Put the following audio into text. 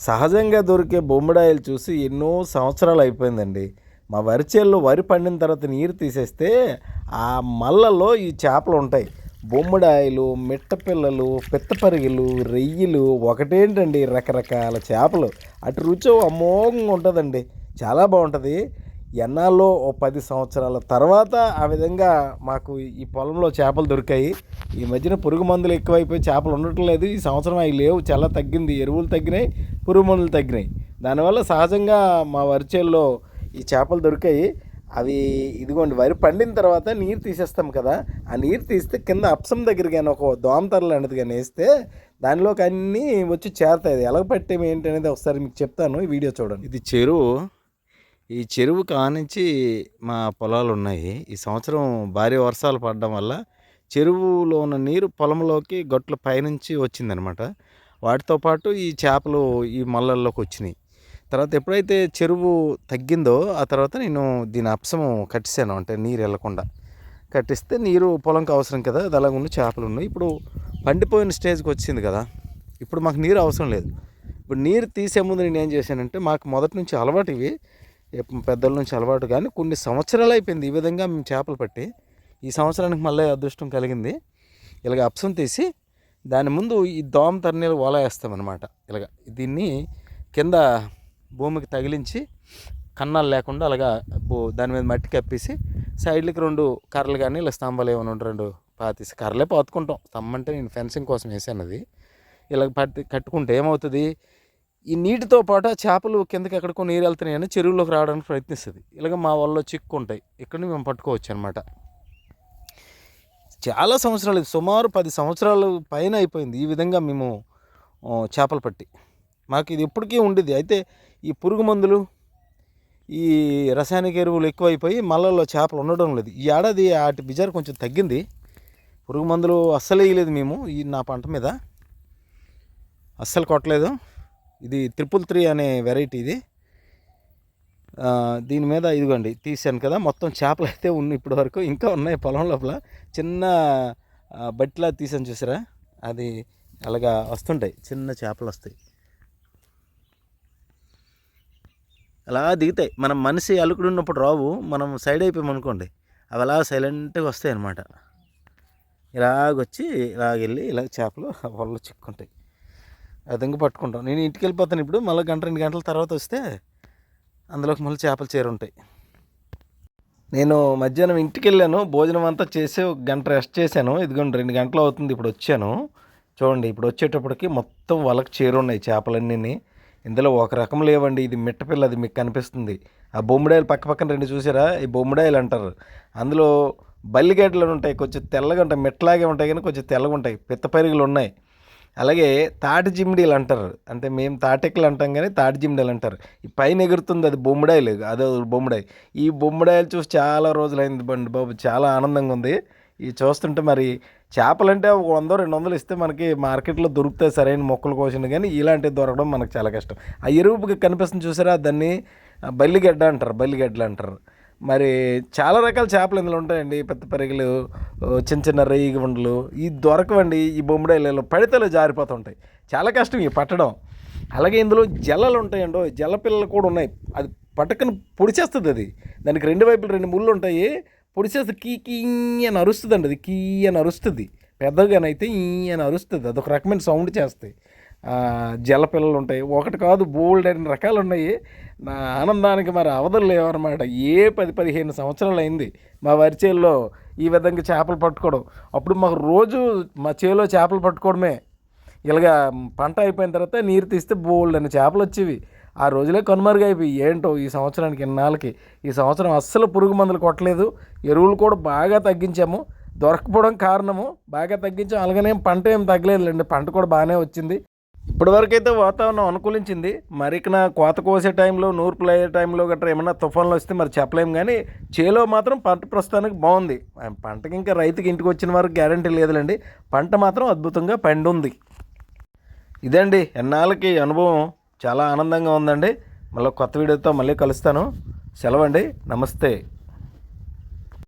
సహజంగా దొరికే బొమ్మడాయిలు చూసి ఎన్నో సంవత్సరాలు అయిపోయిందండి. మా వరి చేల్లో వరి పండిన తర్వాత నీరు తీసేస్తే ఆ మల్లలో ఈ చేపలు ఉంటాయి. బొమ్మడాయలు మిట్టపిల్లలు పిత్తపరిగెలు రెయ్యిలు ఒకటేంటండి రకరకాల చేపలు. అటు రుచి అమోఘంగా ఉంటుందండి. చాలా బాగుంటుంది. ఎన్నాళ్ళో ఓ పది సంవత్సరాల తర్వాత ఆ విధంగా మాకు ఈ పొలంలో చేపలు దొరికాయి. ఈ మధ్యన పురుగు మందులు ఎక్కువైపోయి చేపలు ఉండటం లేదు. ఈ సంవత్సరం అవి లేవు. చాలా తగ్గింది. ఎరువులు తగ్గినాయి. పురుగు మందులు తగ్గినాయి. దానివల్ల సహజంగా మా వరిచేల్లో ఈ చేపలు దొరికాయి. అవి ఇదిగోండి వరి పండిన తర్వాత నీరు తీసేస్తాం కదా. ఆ నీరు తీస్తే కింద అప్సం దగ్గర కానీ ఒక దోమతరలు అనేది కానీ వేస్తే దానిలోకి అన్నీ వచ్చి చేరుతాయి. ఎలా పట్టేమి ఏంటి అనేది ఒకసారి మీకు చెప్తాను. ఈ వీడియో చూడండి. ఇది చెరువు. ఈ చెరువు కానించి మా పొలాలు ఉన్నాయి ఈ సంవత్సరం భారీ వర్షాలు పడడం వల్ల చెరువులో ఉన్న నీరు పొలంలోకి గట్ల పైనుంచి వచ్చిందనమాట. వాటితో పాటు ఈ చేపలు ఈ మల్లల్లోకి వచ్చినాయి. తర్వాత ఎప్పుడైతే చెరువు తగ్గిందో ఆ తర్వాత నేను దీని అప్సం కట్టేసాను అంటే నీరు వెళ్ళకుండా కట్టిస్తే నీరు పొలంకి అవసరం కదా అది అలాగ చేపలు ఉన్నాయి. ఇప్పుడు పండిపోయిన స్టేజ్కి వచ్చింది కదా ఇప్పుడు మాకు నీరు అవసరం లేదు. ఇప్పుడు నీరు తీసే ముందు నేను ఏం చేశానంటే మాకు మొదటి నుంచి అలవాటు ఇవి. పెద్దల నుంచి అలవాటు కానీ కొన్ని సంవత్సరాలు అయిపోయింది ఈ విధంగా మేము చేపలు పట్టి. ఈ సంవత్సరానికి మళ్ళీ అదృష్టం కలిగింది. ఇలాగ అప్సం తీసి దాని ముందు ఈ దోమ తరణీలు ఓలా వేస్తామన్నమాట. ఇలాగ దీన్ని కింద భూమికి తగిలించి కన్నాలు లేకుండా అలాగా బో దాని మీద మట్టి కప్పేసి సైడ్లకి రెండు కర్రలు కానీ ఇలా స్తంభాలు ఏమైనా ఉంటే రెండు పాతేసి కర్రలే పాతుకుంటాం. స్తంభం అంటే నేను ఫెన్సింగ్ కోసం వేసాను అది. ఇలా పట్టి కట్టుకుంటే ఏమవుతుంది? ఈ నీటితో పాటు ఆ చేపలు కిందకి ఎక్కడికో నీరు వెళ్తున్నాయని చెరువులోకి రావడానికి ప్రయత్నిస్తుంది. ఇలాగ మా వాళ్ళు చిక్కుంటాయి. ఇక్కడ మేము పట్టుకోవచ్చు అనమాట చాలా సంవత్సరాలు సుమారు పది సంవత్సరాలు పైన అయిపోయింది ఈ విధంగా మేము చేపలు పట్టి. మాకు ఇది ఎప్పటికీ ఉండేది. అయితే ఈ పురుగు మందులు ఈ రసాయనిక ఎరువులు ఎక్కువైపోయి మళ్ళల్లో చేపలు ఉండడం లేదు. ఈ ఏడాది వాటి బిజారు కొంచెం తగ్గింది. పురుగు మందులు అస్సలు వేయలేదు మేము ఈ నా పంట మీద. అస్సలు కొట్టలేదు. ఇది త్రిపుల్ త్రీ అనే వెరైటీ ఇది. దీని మీద ఇదిగోండి తీసాను కదా మొత్తం చేపలు అయితే ఉన్నాయి ఇప్పటి వరకు. ఇంకా ఉన్నాయి పొలం లోపల. చిన్న బట్టిలా తీసాను చూసారా? అది అలాగా వస్తుంటాయి చిన్న చేపలు వస్తాయి. అలా దిగుతాయి. మనం మనిషి అలుకుడు ఉన్నప్పుడు రావు మనం సైడ్ అయిపోయామనుకోండి అవి అలా సైలెంట్గా వస్తాయి అన్నమాట. ఇలాగొచ్చి ఇలాగెళ్ళి ఇలా చేపలు వాళ్ళు చిక్కుంటాయి అదంగా పట్టుకుంటాం. నేను ఇంటికి వెళ్ళిపోతాను ఇప్పుడు మళ్ళీ గంట రెండు గంటల తర్వాత వస్తే అందులోకి మళ్ళీ చేపలు చేరుంటాయి నేను మధ్యాహ్నం ఇంటికి వెళ్ళాను భోజనం అంతా చేసి ఒక గంట రెస్ట్ చేశాను. ఇదిగోండి రెండు గంటలు అవుతుంది ఇప్పుడు వచ్చాను. చూడండి ఇప్పుడు వచ్చేటప్పటికి మొత్తం వలకు చేరున్నాయి చేపలన్నీ ఇందులో ఒక రకం లేవండి ఇది మిట్టపిల్ల అది మీకు కనిపిస్తుంది. ఆ బొమ్మిడాయలు పక్క పక్కన రెండు చూసారా? ఈ బొమ్మిడాయలు అంటారు. అందులో బల్లిగడ్డలు ఉంటాయి కొంచెం తెల్లగా ఉంటాయి మెట్లాగే ఉంటాయి కానీ కొంచెం తెల్లగా ఉంటాయి పిత్తపరిగలు ఉన్నాయి. అలాగే తాటి జిమ్డీలు అంటారు. అంటే మేము తాటెక్కలు అంటాం కానీ తాటి జిమ్డీలు అంటారు. ఈ పైన ఎగురుతుంది అది బొమ్మడాయిలు అదే బొమ్మడాయి. ఈ బొమ్మడాయిలు చూసి చాలా రోజులైంది బండి బాబు చాలా ఆనందంగా ఉంది. ఇవి చూస్తుంటే మరి చేపలంటే ఒక వంద రెండు వందలు ఇస్తే మనకి మార్కెట్లో దొరుకుతాయి సరైన మొక్కలు కోసిన కానీ ఇలాంటివి దొరకడం మనకు చాలా కష్టం. ఆ ఎరువుకి కనిపిస్తుంది చూసారా? దాన్ని బల్లిగడ్డ అంటారు బల్లిగడ్డలు అంటారు. మరి చాలా రకాల చేపలు ఇందులో ఉంటాయండి. పెద్ద పెరగలు చిన్న చిన్న రేగి ఉండలు ఈ దొరకవండి ఈ బొమ్మిడాయిలలో. పడితేలో జారిపోతుంటాయి. చాలా కష్టం ఇవి పట్టడం. అలాగే ఇందులో జల్లలు ఉంటాయండి జల్ల పిల్లలు కూడా ఉన్నాయి. అది పట్టకని పొడిచేస్తుంది అది. దానికి రెండు వైపులు రెండు ముళ్ళు ఉంటాయి. పొడిచేస్తే కీ కీ అని అరుస్తుందండి అది. కీ అని అరుస్తుంది. పెద్దగానైతే ఈ అని అరుస్తుంది. అదొక రకమైన సౌండ్ చేస్తాయి జలపిల్లలు జల పిల్లలు ఉంటాయి. ఒకటి కాదు బోల్డ్ అయిన రకాలు ఉన్నాయి నా ఆనందానికి మరి అవధులు లేవన్నమాట. ఏ పది పదిహేను సంవత్సరాలు అయింది మా వరి చేల్లో ఈ విధంగా చేపలు పట్టుకోవడం. అప్పుడు మాకు రోజు మా చేలో చేపలు పట్టుకోవడమే. ఇలాగా పంట అయిపోయిన తర్వాత నీరు తీస్తే బోల్డ్ అని చేపలు వచ్చేవి. ఆ రోజులే కనుమరుగైపోయి ఏంటో ఈ సంవత్సరానికి ఇన్నాళ్ళకి. ఈ సంవత్సరం అస్సలు పురుగు మందులు కొట్టలేదు. ఎరువులు కూడా బాగా తగ్గించాము. దొరకపోవడం కారణము బాగా తగ్గించాం. అలాగనే పంట ఏం తగ్గలేదులేండి. పంట కూడా బాగానే వచ్చింది. ఇప్పటివరకైతే వాతావరణం అనుకూలించింది. మరి నా కోత కోసే టైంలో నూర్పులు అయ్యే టైంలో గట్రా ఏమన్నా తుఫాన్లు వస్తే మరి చెప్పలేము కానీ చేలో మాత్రం పంట ప్రస్తుతానికి బాగుంది. పంటకి ఇంకా రైతుకి ఇంటికి వచ్చిన వరకు గ్యారంటీ లేదులేండి. పంట మాత్రం అద్భుతంగా పండుంది. ఇదండి ఎన్నాళ్ళకి అనుభవం. చాలా ఆనందంగా ఉందండి. మళ్ళీ కొత్త వీడియోతో మళ్ళీ కలుస్తాను. సెలవండి. నమస్తే.